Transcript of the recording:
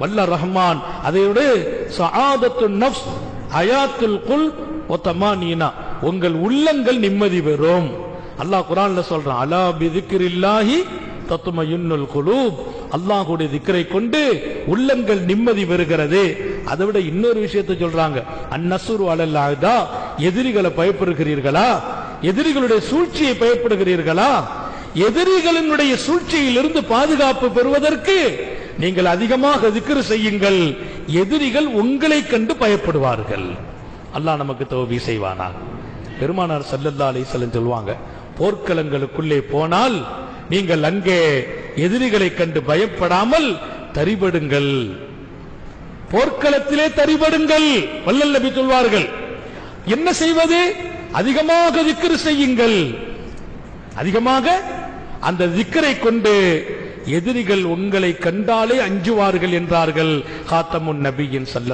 வல்ல ரஹ்மான். அதையோடு சஆதத்து நஃப்ஸ் அயாத்துல் குல் ஒத்தமானீனா உங்கள் உள்ளங்கள் நிம்மதி பெறும். அல்லாஹ் குரான்ல சொல்றான் அலா பிதிக்ரில்லாஹி தத்துமயுன்னுல் குலூப். அல்லாஹுடைய திக்கரை கொண்டு உள்ளங்கள் நிம்மதி பெறுகிறது. அதை விட இன்னொரு விஷயத்தை சொல்றாங்க அந்நசுரு அலல்லாஹ்தா எதிரிகளை பயப்படுகிறீர்களா? எதிரிகளுடைய சூழ்ச்சியை பயப்படுகிறீர்களா? எதிரிகளினுடைய சூழ்ச்சியிலிருந்து பாதுகாப்பு பெறுவதற்கு நீங்கள் அதிகமாக திக்ரு செய்யுங்கள். எதிரிகள் உங்களை கண்டு பயப்படுவார்கள். அல்லாஹ் நமக்கு தோவி செய்வானா? பெருமானார் சல்லல்லா அலிசல்லம் சொல்லுவாங்க போர்க்களங்களுக்குள்ளே போனால் நீங்கள் அங்கே எதிரிகளை கண்டு பயப்படாமல் தரிபடுங்கள் போர்க்களத்திலே தரிபடுங்கள் வல்லல் நபி சொல்வார்கள் என்ன செய்வது? அதிகமாக திக்ரு செய்யுங்கள். அதிகமாக அந்த திக்கரை கொண்டு எதிரிகள் உங்களை கண்டாலே அஞ்சுவார்கள் என்றார்கள். காத்தமுன் நபியின் சல்ல